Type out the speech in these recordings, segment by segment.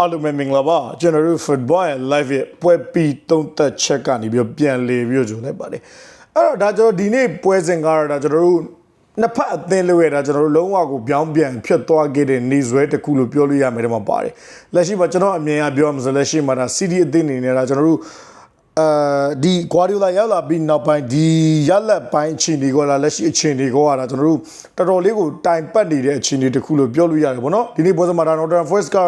အားလုံးပဲမင်္ဂလာပါကျွန်တော်တို့ football ရဲ့ live ရဲ့ပွဲပြီးသုံးသက်ချက်ကနေပြီးတော့ပြန်လေပြီးတော့ကြိုလိုက်ပါတယ်အဲ့တော့ဒါကျွန်တော်ဒီနေ့ပွဲစဉ်ကတော့ဒါကျွန်တော်တို့နှစ်ဖက်အသင်းလို့ရတာကျွန်တော်တို့လုံးဝကိုပြောင်းပြန်ဖြစ်သွားခဲ့တဲ့နေဆွဲတစ်ခုလို့ပြောလို့ရမယ်ဒီမှာပါတယ်လက်ရှိမှာကျွန်တော်အမြင်အရပြောရမှာဆိုလက်ရှိမှာဒါ CD အသင်းအနေနဲ့ဒါကျွန်တော်တို့ အဲဒီ Guardiola ရောက်လာပြီးနောက်ပိုင်းဒီရလက်ပိုင်းအချိန်တွေကလာလက်ရှိအချိန်တွေကလာကျွန်တော်တို့တော်တော်လေးကိုတိုင်ပတ်နေတဲ့အချိန်တွေတခုလို့ပြောလို့ရတယ်ဗောနော်ဒီနေ့ပွဲစမှာဒါ Northern Forest က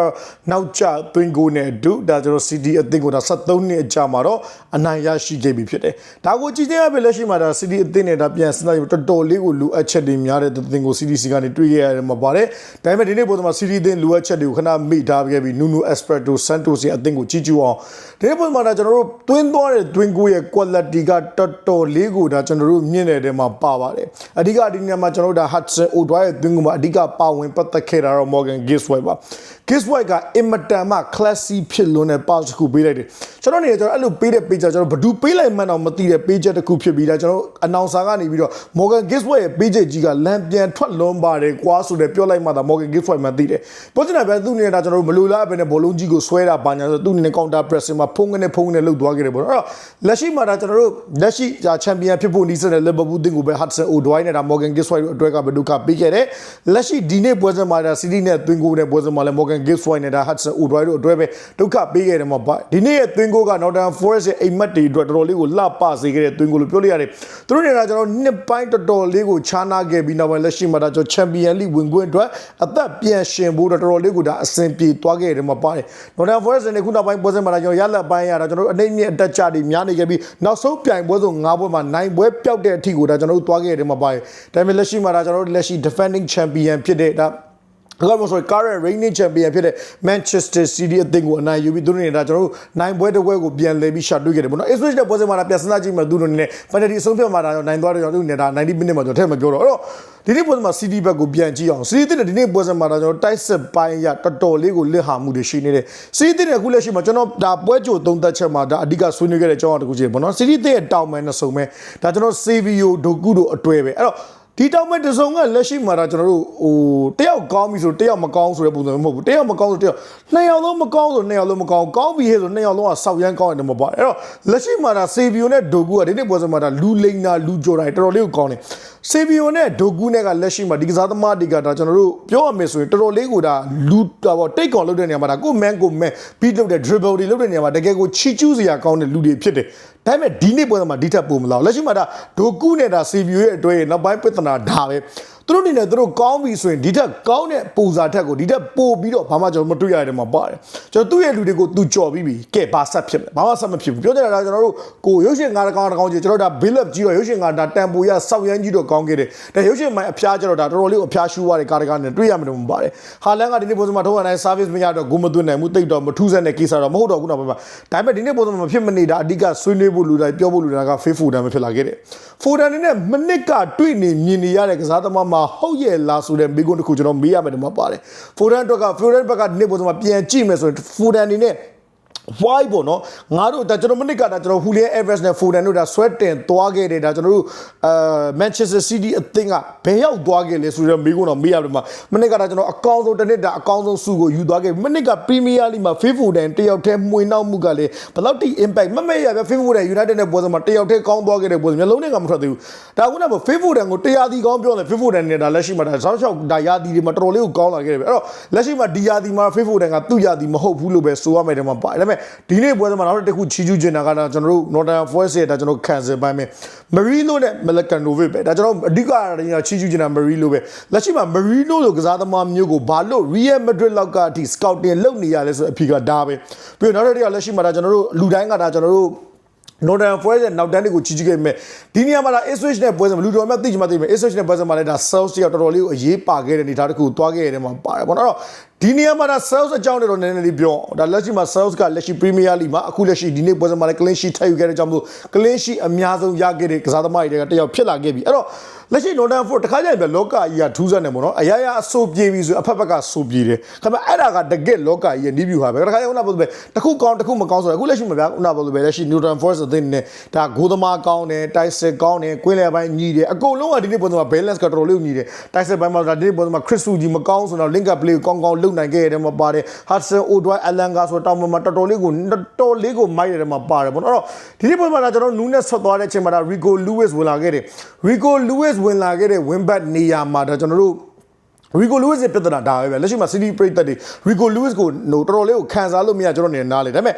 နောက်ကျသွင်းကိုနဲ့အတူဒါကျွန်တော် CD အသင်းကိုဒါ73နှစ်အကြာမှာတော့အနိုင်ရရှိခဲ့ပြီဖြစ်တယ်ဒါကိုကြည့်ကြရပြီလက်ရှိမှာဒါ CD အသင်းနဲ့ဒါပြန်စဉ်းစားပြီးတော်တော်လေးကိုလူအပ်ချက်တွေများတဲ့သင်းကို CDC ကနေတွေ့ရရတယ်မှာပါတယ်ဒါပေမဲ့ဒီနေ့ပွဲစမှာ CD အသင်းလူအပ်ချက်တွေကိုခဏမိထားခဲ့ပြီး Nuno Espirito Santos ရဲ့အသင်းကိုကြည့်ကြည့်အောင်ဒီနေ့ပွဲမှာဒါကျွန်တော်တို့တွင်းသွားတဲ့တွင်းကိုရဲ့ quality ကတော်တော်လေးကိုဒါကျွန်တော်တို့မြင့်တဲ့တဲမှာပါပါတယ်အဓိကဒီနေ့မှာကျွန်တော်တို့ဒါ Hudson Odoi ရဲ့တွင်းကိုမှာအဓိကပါဝင်ပတ်သက်ခဲ့တာတော့ Morgan Gisway ပါ Gisway ကအင်မတန်မှ classy ဖြစ်လွန်းတဲ့ pass တစ်ခုပေးလိုက်တယ်ကျွန်တော်နေကျွန်တော်အဲ့လိုပေးတဲ့ page ကျွန်တော်ဘယ်သူပေးလိုက်မှန်းတော့မသိတဲ့ page တစ်ခုဖြစ်ပြီးဒါကျွန်တော် announcer ကနေပြီးတော့ Morgan Gisway ရဲ့ page ကြီးကလမ်းပြန်ထွက်လွန်းပါတယ်ကွာဆိုတဲ့ပြောလိုက်မှသာ Morgan Gisway မှသိတယ်ပြောချင်တာပဲသူ့အနေနဲ့ဒါကျွန်တော်တို့မလိုလားပဲနဲ့ဘောလုံးကြီးကိုဆွဲတာပါညာဆိုသူ့အနေနဲ့ counter pressing မှာဖုံးကနေဖုံးကနေလှုပ်သွားခဲ့တယ်ပေါ့နော်အဲ့တော့လက်ရှိမှာဒါကျွန်တော်တို့လက်ရှိချန်ပီယံဖြစ်ဖို့နီးစပ်တဲ့ Liverpool တင်ကိုပဲ Hudson Odoi နဲ့ဒါ Morgan Gisway တို့အတွက်ကဘယ်သူကပေးခဲ့တယ်လက်ရှိဒီနေ့ပွဲစဉ်မှာဒါ City နဲ့သွင်းကိုနဲ့ပွဲစဉ်မှာလည်း Morgan Gisway နဲ့ဒါ Hudson Odoi တို့အတွဲပဲဒုက္ခပေးခဲ့တယ်မှာပါဒီနေ့ရဲ့သွင်းကိုက Northern Forest ရဲ့အိမ်မက်တွေအတွက်တော်တော်လေးကိုလှပစေခဲ့တဲ့သွင်းကိုလို့ပြောလို့ရတယ်သူတို့တွေကကျွန်တော်နှစ်ပိုင်းတော်တော်လေးကိုခြားနာခဲ့ပြီးနောက်ပိုင်းလက်ရှိမှာဒါကျွန်တော် Champion League ဝင်ခွင့်အတွက်အသက်ပြန်ရှင်ဖို့တော်တော်လေးကိုဒါအဆင်ပြေသွားခဲ့တယ်မှာပါတယ် Northern Forest နဲ့ခုနောက်ပိုင်းပွဲစဉ်မှာဒါကျွန်တော်ရလက်ပိုင်းရတာကျွန်တော်တို့အနေနဲ့အတက်ကြတွေများနေခဲ့ပြီးနောက်ဆုံးပြိုင်ပွဲဆို၅ပွဲမှာနိုင်ပွဲပျောက်တဲ့အထိကိုဒါကျွန်တော်တို့သွားခဲ့တယ်မှာပါတယ်ဒါပေမဲ့လက်ရှိမှာဒါကျွန်တော်တို့လက်ရှိ defending champion ဖြစ်တဲ့ဒါ အဲ့တော့ဆို current reigning champion ဖြစ်တဲ့ Manchester City အသင်းကိုအနိုင်ယူပြီးသူတို့နေတာကျွန်တော်တို့နိုင်ပွဲတစ်ပွဲကိုပြန်လဲပြီးရှာတွေ့ခဲ့တယ်ပေါ့နော် Ipswich တဲ့ပွဲစဉ်မှာပြန်စဉ်းစားကြည့်မှသူတို့နေနဲ့ penalty အဆုံးဖြတ်မှာဒါနိုင်သွားတယ်ကျွန်တော်တို့နေတာ90 minute မှာကျွန်တော်ထည့်မပြောတော့အဲ့တော့ဒီနေ့ပွဲစဉ်မှာ City ဘက်ကိုပြန်ကြည့်အောင် City တဲ့ဒီနေ့ပွဲစဉ်မှာဒါကျွန်တော်တိုက်စစ်ပိုင်းရတော်တော်လေးကိုလစ်ဟာမှုတွေရှိနေတယ် City တဲ့အခုလက်ရှိမှာကျွန်တော်ဒါပွဲကြိုသုံးသက်ချက်မှာဒါအဓိကဆွေးနွေးခဲ့တဲ့အကြောင်းအရာတစ်ခုချင်းပေါ့နော် City တဲ့တောင်မဲနှစ်စုံပဲဒါကျွန်တော် Savio Doku တို့အတွဲပဲအဲ့တော့ ဒီတောင်မဲ့တစုံကလက်ရှိမှာဒါကျွန်တော်တို့ဟိုတယောက်ကောင်းပြီဆိုတယောက်မကောင်းဆိုတဲ့ပုံစံမျိုးမဟုတ်ဘူးတယောက်မကောင်းဆိုတယောက်နှစ်ယောက်လုံးမကောင်းဆိုနှစ်ယောက်လုံးမကောင်းကောင်းပြီဟဲ့ဆိုနှစ်ယောက်လုံးကစောက်ရမ်းကောင်းတယ်မပေါ့အဲ့တော့လက်ရှိမှာဒါစေဗီယိုနဲ့ဒိုကူကဒီနေ့ပွဲစမှာဒါလူလိန်နာလူကြော်တိုင်းတော်တော်လေးကိုကောင်းတယ်စေဗီယိုနဲ့ဒိုကူနဲ့ကလက်ရှိမှာဒီကစားသမားတွေကဒါကျွန်တော်တို့ပြောရမယ်ဆိုရင်တော်တော်လေးကိုဒါလူတာပေါ့တိတ်ကောင်လုပ်တဲ့နေရာမှာဒါကိုမန်ကိုမန်ပြီးလုပ်တဲ့ dribble တွေလုပ်တဲ့နေရာမှာတကယ်ကိုချီကျူးစရာကောင်းတဲ့လူတွေဖြစ်တယ် ဒါပေမဲ့ဒီနေ့ပွဲမှာဒီထက်ပိုမလောက်လက်ရှိမှာဒါဒိုကူနဲ့ဒါစေဗီယိုရဲ့အတွဲနောက်ပိုင်းပြဿနာဒါပဲသူတို့အနေနဲ့သူတို့ကောင်းပြီဆိုရင်ဒီထက်ကောင်းတဲ့ပူစာထက်ကိုဒီထက်ပိုပြီးတော့ဘာမှကျွန်တော်မတွေ့ရတဲ့မှာပါတယ်ကျွန်တော်သူ့ရဲ့လူတွေကိုသူကြော်ပြီးပြီကဲဘာဆက်ဖြစ်မလဲဘာမှဆက်မဖြစ်ဘူးပြောကြတာကျွန်တော်တို့ကိုရုပ်ရှင်ငါးတကောင်တကောင်ကြီးကျွန်တော်ဒါ bill up ကြီးတော့ရုပ်ရှင်ငါဒါတန်ပူရစောက်ရမ်းကြီးတော့ကောင်းခဲ့တယ်ဒါရုပ်ရှင်မိုင်းအဖျားကျတော့ဒါတော်တော်လေးကိုအဖျားရှူသွားတဲ့ကားတကားနဲ့တွေ့ရမှာတော့မပါတယ်ဟာလန်ကဒီနေ့ပုံစံမှာထုတ်ရတဲ့ service မရတော့ဂုမသွင်းနိုင်မှုတိတ်တော့မထူးဆန်းတဲ့ကိစ္စတော့မဟုတ်တော့ဘူးတော့ပါဒါပေမဲ့ဒီနေ့ပုံစံမှာမဖြစ်မနေတာအဓိကဆွေးနွေးဖို့လူတိုင်းပြောဖို့လူတိုင်းက face food တမ်းမဖြစ်လာခဲ့တယ်ဖိုဒန်နဲ့မနစ်ကတွေ့နေမြင်နေရတဲ့ကစားသမားမှာဟုတ်ရဲ့လားဆိုတဲ့မိကုန်းတစ်ခုကျွန်တော်မေးရမယ်ဒီမှာပါတယ်ဖိုဒန်တော့ကဖိုဒန်ဘက်ကဒီနေ့ပုံစံမှာပြန်ကြည့်မယ်ဆိုရင်ဖိုဒန်အနေနဲ့ why ပေါ့နော်ငါတို့ဒါကျွန်တော်မနစ်ကဒါကျွန်တော် Julian Alvarez နဲ့ Foden တို့ဒါဆွဲတင်သွားခဲ့တယ်ဒါကျွန်တော်တို့အာ Manchester City အသင်းကဘယ်ရောက်သွားခဲ့လဲဆိုတော့မိကုန်းတော့မေးရတယ်မှာမနစ်ကဒါကျွန်တော်အကောင်းဆုံးတစ်နှစ်ဒါအကောင်းဆုံးစုကိုယူသွားခဲ့မနစ်က Premier League မှာ Phil Foden တယောက်တည်းမှွေနှောက်မှုကလည်းဘယ်လောက်ထိ impact မမေ့ရပဲ Phil Foden United နဲ့ပွဲစမှာတယောက်တည်းကောင်းသွားခဲ့တဲ့ပွဲစမျိုးလုံးနဲ့ကမထွက်သေးဘူးဒါခုနက Phil Foden ကိုတရားဒီကောင်းပြောတယ် Phil Foden နဲ့ဒါလက်ရှိမှာဒါဆောက်ရှောက်ဒါယာဒီတွေမှာတော်တော်လေးကိုကောင်းလာခဲ့တယ်ပဲအဲ့တော့လက်ရှိမှာဒီယာဒီမှာ Phil Foden ကသူ့ယာဒီမဟုတ်ဘူးလို့ပဲဆိုရမယ်တဲ့မှာပါတယ်ဒါပေမဲ့ဒီနေ့ပွဲမှာနောက်တစ်ခုချီကျူးကျင်တာကဒါကျွန်တော်တို့ Northern Forest ရဲ့ဒါကျွန်တော်ခံစပိုင်းပဲ Marino နဲ့ Melakanovic ပဲဒါကျွန်တော်အဓိကချီကျူးကျင်တာ Marino ပဲလက်ရှိမှာ Marino လိုကစားသမားမျိုးကိုဘာလို့ Real Madrid လောက်ကအထိ scouting လုပ်နေရလဲဆိုအဖြစ်ကဒါပဲပြီးတော့နောက်တစ်ခုကလက်ရှိမှာဒါကျွန်တော်တို့လူတိုင်းကဒါကျွန်တော်တို့ Northern Forest ရဲ့နောက်တန်းတွေကိုကြီးကြီးခဲ့မဲ့ဒီနေရာမှာဒါ Ipswich နဲ့ပွဲစံလူတော်မြတ်သိချင်မှသိမယ် Ipswich နဲ့ပွဲစံမှာလည်းဒါ Sales တယောက်တော်တော်လေးကိုအရေးပါခဲ့တဲ့အနေအထားတစ်ခုသွားခဲ့ရတဲ့မှာပါတယ်ပေါ့နော်အဲ့တော့ ဒီနေရာမှာဒါ Sales အကြောင်းတွေတော့နည်းနည်းလေးပြောဒါလက်ရှိမှာ Sales ကလက်ရှိ Premier League မှာအခုလက်ရှိဒီနေ့ပွဲစံမှာလည်း clean sheet ထပ်ယူခဲ့တဲ့ကြောင့်မို့ clean sheet အများဆုံးရခဲ့တဲ့ကစားသမားတွေကတယောက်ဖြစ်လာခဲ့ပြီအဲ့တော့လက်ရှိ Northern Forest တခါကျရင်ပြလောကကြီးကထူးဆန်းတယ်ပေါ့နော်အရာရာအဆိုးပြေပြီဆိုအဖက်ဖက်ကဆိုးပြေတယ်ခင်ဗျအဲ့ဒါကတကယ်လောကကြီးရဲ့နီးဗျူဟာပဲတခါကျရင်ခုနကပြောသလိုပဲတခုကောင်းတခုမကောင်းဆိုတော့အခုလက်ရှိမှာဗျာခုနကပြောသလိုပဲလက်ရှိ Northern Forest အသင်းနဲ့ဒါဂိုးသမားကောင်းတယ်တိုက်စစ်ကောင်းတယ်ကွင်းလယ်ပိုင်းညီတယ်အကုန်လုံးကဒီနေ့ပုံစံမှာ balance ကတော်တော်လေးညီတယ်တိုက်စစ်ပိုင်းမှာဒါဒီနေ့ပုံစံမှာ Chris Suji မကောင်းဆိုတော့ link up play ကိုကောင်းကောင်းလုပ်လုပ်နိုင်ခဲ့တဲ့မှာပါတယ်ဟာဆန်အိုဒွိုင်းအလန်ဂါဆိုတောင်ပေါ်မှာတော်တော်လေးကိုတော်တော်လေးကိုမိုက်ရတယ်မှာပါတယ်ပေါ့နော်အဲ့တော့ဒီနေ့ပွဲမှာကျွန်တော်နူးနဲ့ဆက်သွားတဲ့အချိန်မှာဒါရီကိုလူးဝစ်ဝင်လာခဲ့တယ်ရီကိုလူးဝစ်ဝင်လာခဲ့တဲ့ဝင်းဘတ်နေရာမှာဒါကျွန်တော်တို့ရီကိုလူးဝစ်ရဲ့ပြဿနာဒါပဲဗျလက်ရှိမှာစီးတီးပရိသတ်တွေရီကိုလူးဝစ်ကိုဟိုတော်တော်လေးကိုခံစားလို့မရကျွန်တော်နေနားလေဒါပေမဲ့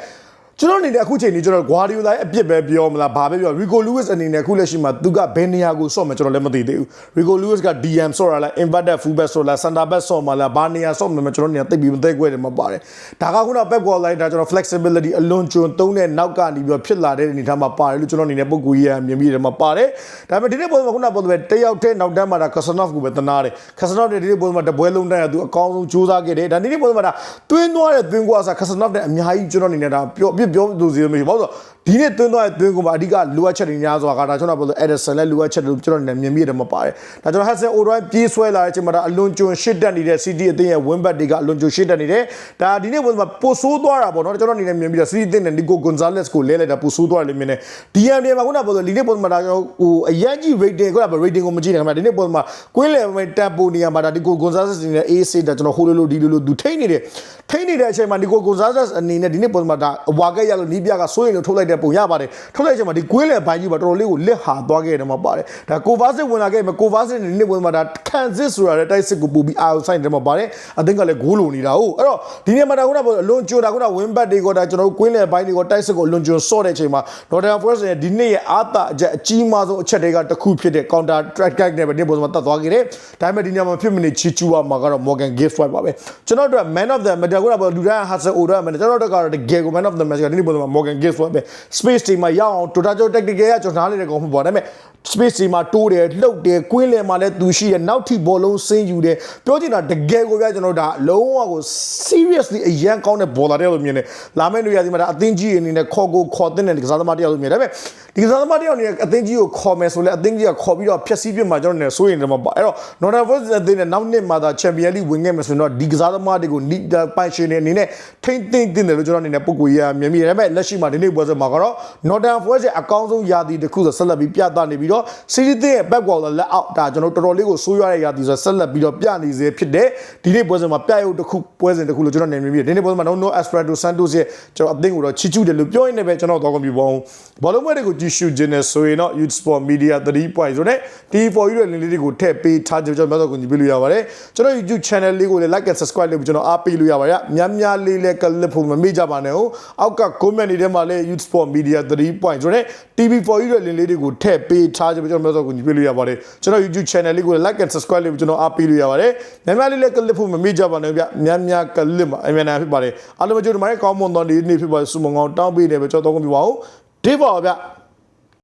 ကျွန်တော်အနေနဲ့အခုချိန်นี้ကျွန်တော်ဂွာဒီယိုလာရဲ့အပြစ်ပဲပြောမလားဘာပဲပြောရီကိုလူးဝစ်အနေနဲ့အခုလက်ရှိမှာသူကဘယ်နေရာကိုဆော့မယ်ကျွန်တော်လည်းမသိသေးဘူးရီကိုလူးဝစ်က DM ဆော့ရလား inverted full back ဆော့လား center back ဆော့မှာလားဘာနေရာဆော့မယ်ကျွန်တော်နေရာသိပြီးမသိခွဲတယ်မှာပါတယ်ဒါကခုန pep goal line ဒါကျွန်တော် flexibility အလွန်ကျွံသုံးတဲ့နောက်ကနေပြီးတော့ဖြစ်လာတဲ့အနေအထားမှာပါတယ်လို့ကျွန်တော်အနေနဲ့ပုံကူကြီးရမြင်မိတယ်မှာပါတယ်ဒါပေမဲ့ဒီနေ့ပုံမှာခုနပုံပဲတယောက်တည်းနောက်တန်းမှာဒါ Kasanov ကိုပဲတနာတယ် Kasanov နဲ့ဒီနေ့ပုံမှာတပွဲလုံးတိုင်းကသူအကောင်းဆုံးကြိုးစားခဲ့တယ်ဒါဒီနေ့ပုံမှာဒါတွင်းသွားတဲ့တွင်းကွာစား Kasanov နဲ့အများကြီးကျွန်တော်အနေနဲ့ဒါပြောပြပြောသူစီမရှိဘာလို့ ဒီနေ့တွင်းသွားတဲ့တွင်းကွာမှာအဓိကလိုအပ်ချက်တွေများစွာကဒါကျွန်တော်ပြောလို့ Edison လည်းလိုအပ်ချက်တွေကျွန်တော်အနေနဲ့မြင်မိတယ်မှာပါတယ်ဒါကျွန်တော် Hudson Odoi ပြေးဆွဲလာတဲ့အချိန်မှာဒါအလွန်ကျွံရှစ်တက်နေတဲ့ CD အသင်းရဲ့ win back တွေကအလွန်ကျွံရှစ်တက်နေတယ်ဒါဒီနေ့ပုံမှာပိုဆိုးသွားတာပေါ့နော်ကျွန်တော်အနေနဲ့မြင်ပြီးတော့ CD အသင်းနဲ့ Nico Gonzalez ကိုလဲလိုက်တာပိုဆိုးသွားတယ်လို့မြင်တယ် DM တွေမှာခုနကပြောလို့ဒီနေ့ပုံမှာဒါကျွန်တော်ဟိုအရင်ကြီး rating ခုနက rating ကိုမကြည့်နိုင်ခင်ဗျာဒီနေ့ပုံမှာကွင်းလယ်မဲ့တက်ပိုနေရမှာဒါ Nico Gonzalez အနေနဲ့ AC ဒါကျွန်တော်ဟိုလိုလိုဒီလိုလိုသူထိနေတယ်ထိနေတဲ့အချိန်မှာ Nico Gonzalez အနေနဲ့ဒီနေ့ပုံမှာဒါအဝါကက်ရလို့နီးပြကစိုးရင်လို့ထုတ်လိုက်တဲ့ပုံရပါတယ်ထုတ်လိုက်တဲ့အချိန်မှာဒီကွင်းလယ်ပိုင်းကြီးမှာတော်တော်လေးကိုလက်ဟာသွားခဲ့တယ်မှာပါတယ်ဒါကိုဗာစစ်ဝင်လာခဲ့မှာကိုဗာစစ်ဒီနေ့ပုံမှာဒါခံစစ်ဆိုတာတဲ့တိုက်စစ်ကိုပူပြီးအာရုံဆိုင်တယ်မှာပါတယ်အသင်းကလည်းဂိုးလိုနေတာဟုတ်အဲ့တော့ဒီနေ့မှာဒါခုနကအလွန်ကျွတာခုန win back တွေကိုဒါကျွန်တော်တို့ကွင်းလယ်ပိုင်းတွေကိုတိုက်စစ်ကိုအလွန်ကျွဆော့တဲ့အချိန်မှာ Nottingham Forest ရဲ့ဒီနေ့ရဲ့အာသာအချက်အကြီးမားဆုံးအချက်တွေကတစ်ခုဖြစ်တဲ့ counter attack နဲ့ပဲဒီပုံမှာတတ်သွားခဲ့တယ်ဒါပေမဲ့ဒီညမှာဖြစ်မနေချီချူပါမှာကတော့ Morgan Gibbs White ပါပဲကျွန်တော်တို့ man of the match ခုနကလူတိုင်း Hudson Odoi မှာကျွန်တော်တို့ကတော့တကယ်ကို man of the match ကဒီနေ့ပုံမှာ Morgan Gibbs White ပဲ space team မှာရအောင် total tactical ကကျွန်တော်နားလေတဲ့ကောင်မပေါ့ဒါပေမဲ့ space စီမှာတိုးတယ်လှုပ်တယ်ကွင်းလယ်မှာလည်းသူရှိတယ်နောက်ထိဘောလုံးဆင်းယူတယ်ပြောချင်တာတကယ်ကိုပြကျွန်တော်ဒါလုံးဝကို seriously အရန်ကောင်းတဲ့ဘောလာတယောက်လို့မြင်တယ်လာမယ့်လူရသည်မှာဒါအသင်းကြီးအနေနဲ့ခေါ်ကိုခေါ်တဲ့ကစားသမားတယောက်လို့မြင်တယ်ဒါပေမဲ့ဒီကစားသမားတယောက်အနေနဲ့အသင်းကြီးကိုခေါ်မယ်ဆိုလဲအသင်းကြီးကခေါ်ပြီးတော့ဖျက်ဆီးပြစ်မှာကျွန်တော်နေစိုးရင်တယ်မှာပါအဲ့တော့ Northern Forest အသင်းနဲ့နောက်နှစ်မှာဒါ Champion League ဝင်ခဲ့မယ်ဆိုရင်တော့ဒီကစားသမားတွေကိုနီးပိုင်ရှင်တွေအနေနဲ့ထိမ့်သိမ့်တင်တယ်လို့ကျွန်တော်အနေနဲ့ပုံကိုရမြင်မိတယ်ဒါပေမဲ့လက်ရှိမှာဒီနေ့ပွဲစဉ်မှာကတော့ Northern Forest ရဲ့အကောင်းဆုံးယာတီတစ်ခုဆိုဆက်လက်ပြီးပြသနေပြီးတော့ City ရဲ့ back wall လက်အောက်ဒါကျွန်တော်တော်တော်လေးကိုဆိုးရွားတဲ့ယာတီဆိုဆက်လက်ပြီးတော့ပြနေစေဖြစ်တဲ့ဒီနေ့ပွဲစဉ်မှာပြရုပ်တစ်ခုပွဲစဉ်တစ်ခုလို့ကျွန်တော်နေမြင်မိတယ်ဒီနေ့ပွဲစဉ်မှာ No Espirito Santos ရဲ့ကျွန်တော်အသင်းကိုတော့ချီချူးတယ်လို့ပြောရင်းနဲ့ပဲကျွန်တော်တော့ကွန်ပျူတာဘောလုံးပွဲတွေကိုကြည့်ရှုခြင်းနဲ့ဆိုရင်တော့ Youth Sport Media 3 point ဆိုတဲ့ TV4 ရဲ့ link လေးတွေကိုထည့်ပေးထားကြကျွန်တော်များတော့ကိုကြည့်ပေးလို့ရပါတယ်ကျွန်တော် YouTube channel လေးကိုလည်း like and subscribe လုပ်ပြီးကျွန်တော်အားပေးလို့ရပါတယ်များများလေးလည်း clip ဖို့မမေ့ကြပါနဲ့ဟုတ်အောက်က comment တွေထဲမှာလည်း Youth Sport Media 3 point ဆိုတဲ့ TV4 ရဲ့ link လေးတွေကိုထည့်ပေးထားကြကျွန်တော်များတော့ကိုကြည့်ပေးလို့ရပါတယ်ကျွန်တော် YouTube channel လေးကိုလည်း like and subscribe လုပ်ပြီးကျွန်တော်အားပေးလို့ရပါတယ်များများလေးလည်း clip ဖို့မမေ့ကြပါနဲ့ဗျများများ clip မှာအများများဖြစ်ပါတယ်အားလုံးကြိုးဒီမှာကောင်းမွန်သောနေ့နေ့ဖြစ်ပါစုမငောင်းတောင်းပေးနေပဲကျွန်တော်တော့ကြည့်ပါဦးဒီပါဗျ